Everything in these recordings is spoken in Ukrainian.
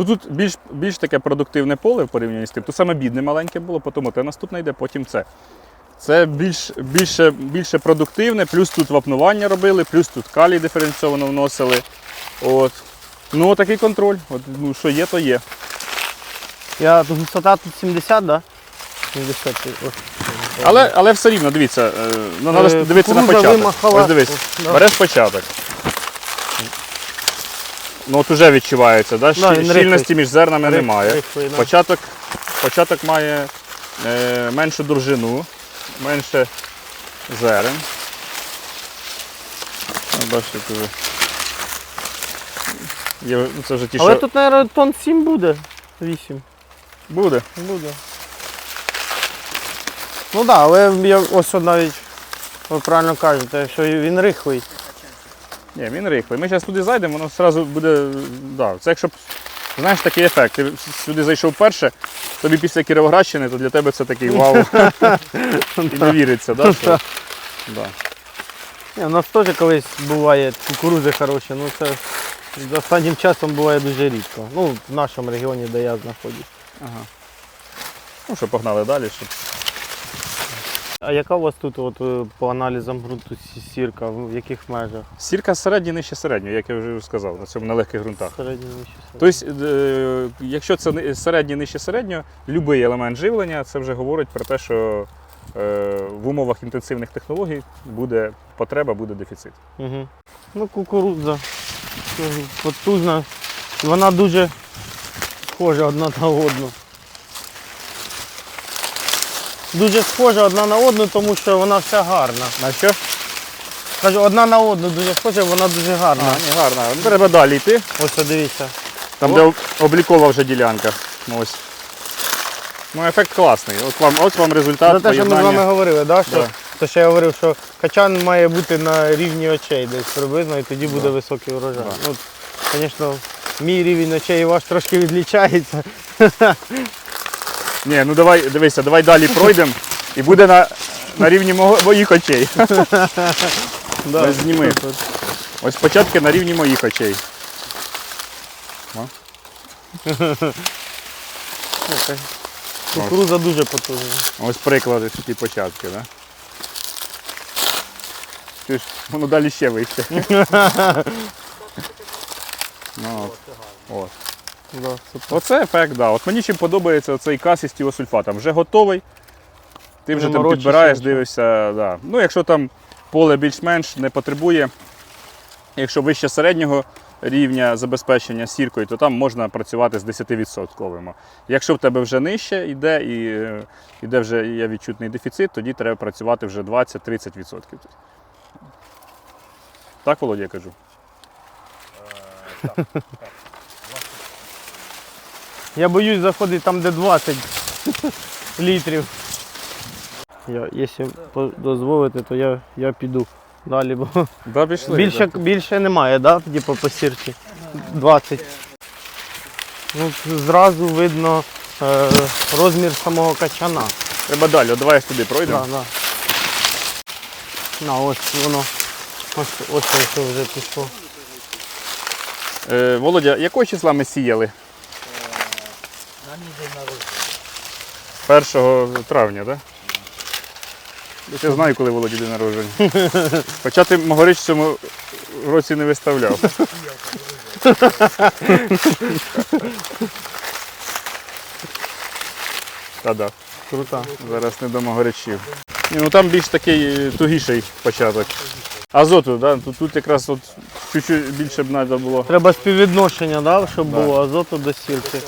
Ну тут більш, більш таке продуктивне поле в порівнянні з тим. Тут саме бідне маленьке було, потім те наступне йде, потім це. Це більш, більше, більше продуктивне, плюс тут вапнування робили, плюс тут калій диференційовано вносили. От. Ну, такий контроль. От, ну, що є, то є. Я тут висота тут 70, да? 70. Але, але все рівно, дивіться, е, ну, треба дивитися на початок. Ось дивись, береш початок. Ну от уже відчувається, да? Да, він щільності рихлий. між зернами Рих- немає. рихлий, да. Початок, початок має е, меншу довжину, менше зерен. От Бачите, тут вже. Є, ну, це вже ті, Але що тут, мабуть, тонн 7 буде. 8. буде. Буде. Ну так, да, але я ось от навіть ви правильно кажете, що він рихлий. Ні, він рихлий. Ми зараз туди зайдемо, воно одразу буде. Да, це якщо б, знаєш, такий ефект. Ти сюди зайшов перше, тобі після Кіровоградщини, то для тебе це такий вау. І не віриться, да. Да. Ні, у нас теж колись буває кукурузи хороші, ну це останнім часом буває дуже рідко. Ну, в нашому регіоні, де я знаходжусь. Ага. Ну що, погнали далі. Щоб... А яка у вас тут от, е, по аналізам ґрунту сірка? В яких межах? Сірка середній нижче середнього, як я вже сказав, на цьому на легких ґрунтах. Середньо вище середньо. Тобто, е, якщо це середній нижче середнього, будь-який елемент живлення, це вже говорить про те, що е, в умовах інтенсивних технологій буде потреба, буде дефіцит. Угу. Ну, кукурудза. Потужна. Вона дуже схожа одна на одну. Дуже схожа одна на одну, тому що вона вся гарна. На що? Кажу, одна на одну дуже схожа, вона дуже гарна. А, ні, гарно. Треба далі йти. Ось о, дивіться. Там, О. де облікова вже ділянка. Ну, Ось. Ну, ефект класний. От вам, от вам результат. За те, що ми з поєднання. вами говорили, да, що, Да. то, що я говорив, що качан має бути на рівні очей десь приблизно, і тоді буде високий урожай. Да. Ну, звісно, мій рівень очей і ваш трошки відлічається. Ні, ну давай, дивися, давай далі пройдемо і буде на, на рівні мого, моїх очей. Да. Ось зніми. Ось початки на рівні моїх очей. Окей. Кукурудза дуже потужна. Ось приклади такі початки, да? Ти ж воно далі ще вище. ну, от. Да, супер. Оце ефект, да. От мені чим подобається цей кас із тіосульфатом. Вже готовий. Ти вже Не там морочишся підбираєш, нічого. дивишся. Да. Ну, якщо там поле більш-менш не потребує, якщо вище середнього рівня забезпечення сіркою, то там можна працювати з 10%. Якщо в тебе вже нижче йде і е, йде вже є відчутний дефіцит, тоді треба працювати вже 20-30%. Так, Володя, я кажу? Я боюсь заходити там, де 20 літрів. Я, якщо дозволите, то я, я піду далі, бо Да, пішли. більше, да. більше немає, да? тоді по посірці. 20. Ну, зразу видно е, розмір самого качана. Треба далі, давай я сюди пройдемо. Да, да. На, ось воно. Ось, ось ось вже пішло. Е, Володя, якого числа ми сіяли? На мій день народження. 1 травня, так? Да? Я знаю, коли Володі день народження. Хоча ти могорич в цьому році не виставляв. Та-да. Круто. Зараз не до могоричів. Ні, ну там більш такий е, тугіший початок. Азоту, да? тут, тут якраз от чуть-чуть більше б треба було. Треба співвідношення, да, щоб Да. було азоту до сірки.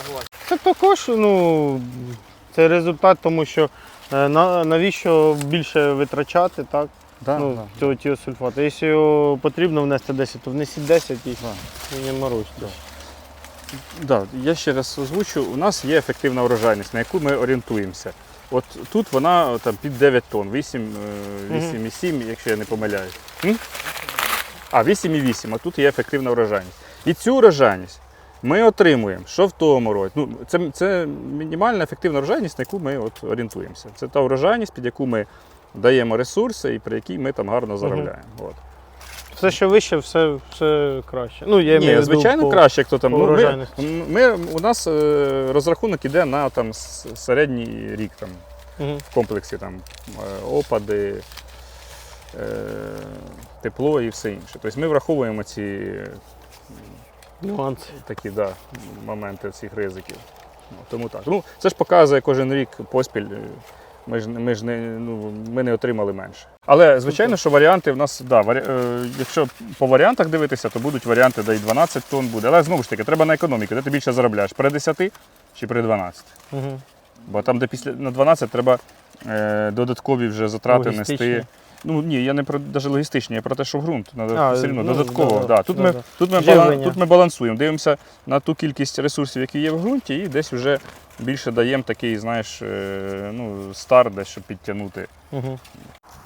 Це також ну, це результат, тому що е, на, навіщо більше витрачати, так? Да, ну, да. цього тіосульфату. Якщо його потрібно внести 10, то внесіть 10 і, Да. не морочте. Да. Да, я ще раз озвучу, у нас є ефективна урожайність, на яку ми орієнтуємося. От тут вона там під 9 тонн, 8, е, 8,7, якщо я не помиляюсь. А, 8,8, а тут є ефективна урожайність. І цю урожайність ми отримуємо, що в тому році. Ну, це, це мінімальна ефективна урожайність, на яку ми от орієнтуємося. Це та урожайність, під яку ми даємо ресурси і при якій ми там гарно заробляємо. От. все, що вище, все, все краще. Ну, я Ні, звичайно, по- краще, як то там. по Ну, ми, ми, у нас е, розрахунок іде на там, середній рік там, Мгм. в комплексі там, е, опади, е, тепло і все інше. Тобто ми враховуємо ці Нюанси. такі да, моменти цих ризиків. Ну, тому так. Ну, це ж показує кожен рік поспіль. е, Ми ж, ми ж не, ну, ми не отримали менше. Але звичайно, що варіанти в нас, да, варі, е, якщо по варіантах дивитися, то будуть варіанти, де і 12 тонн буде. Але знову ж таки, треба на економіку, де ти більше заробляєш при 10 чи при 12. Угу. Бо там, де після на 12 треба е, додаткові вже затрати нести. Ну ні, я не про навіть логістичні, я про те, що в ґрунт. Треба А, все одно ну, додатково. да, Да, Тут, да, ми, да. тут, ми балан, тут ми балансуємо, дивимося на ту кількість ресурсів, які є в ґрунті, і десь вже більше даємо такий, знаєш, е, ну, старт, десь, щоб підтягнути. Угу.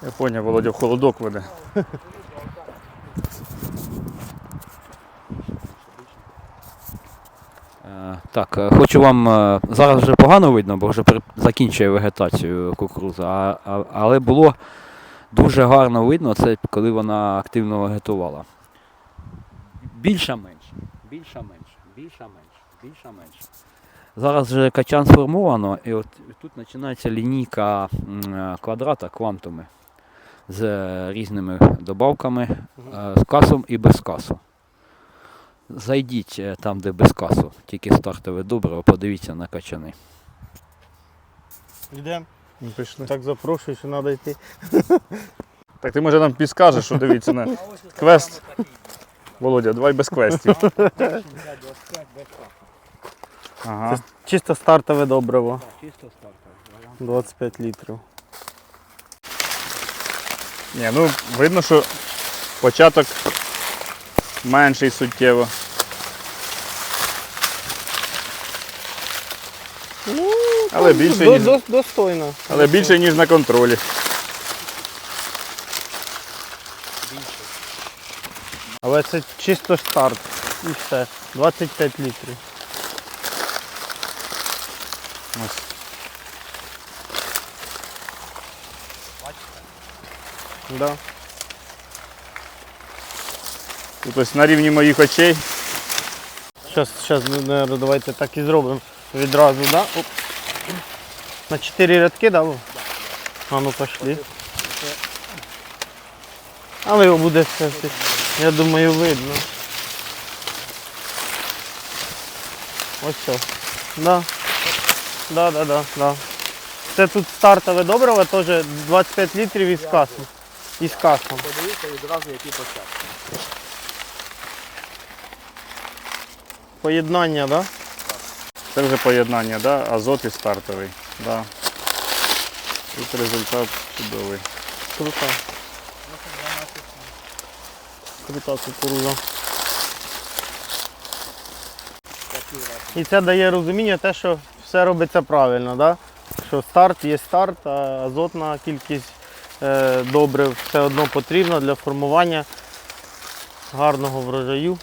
Я поняв, Володя в холодок веде. Е, Так, е, хочу вам зараз вже погано видно, бо вже закінчує вегетацію кукурудза, а, а, але було дуже гарно видно це, коли вона активно вегетувала. Більша менше, більша менше, більша менше, більша менше. Зараз вже качан сформовано, і от тут починається лінійка е, квадрата квантуми з е, різними добавками, е, з касом і без касу. Зайдіть там, де без касу, тільки стартове добриво, подивіться на качани. Йдемо. Ну, Пішли. Так запрошую, що треба йти. Так ти може нам підскажеш, що дивіться на квест. Володя, давай без квестів. Ага. Чисто стартове добриво. Чисто стартове. 25 літрів. Ні, ну видно, що початок менший суттєво. Але більше, До, ніж, до, достойно. але більше, ніж на контролі. Але це чисто старт. І все. 25 літрів. Ось. Да. Тут ось на рівні моїх очей. Зараз, зараз, давайте так і зробимо. Відразу, да? Оп. На 4 рядки, да? Вов? А ну пошли. Але його буде все, я думаю, видно. Ось все. Да. Да, да, да, да. Це тут стартове добриво, теж 25 літрів із касом. Із касом. Подивіться відразу, який початок. Поєднання, да? Це вже поєднання, да? азот і стартовий. Да. Тут результат чудовий. Крута. Крута кукуруза. І це дає розуміння те, що все робиться правильно, да? що старт є старт, а азотна кількість е, добрив все одно потрібна для формування гарного врожаю.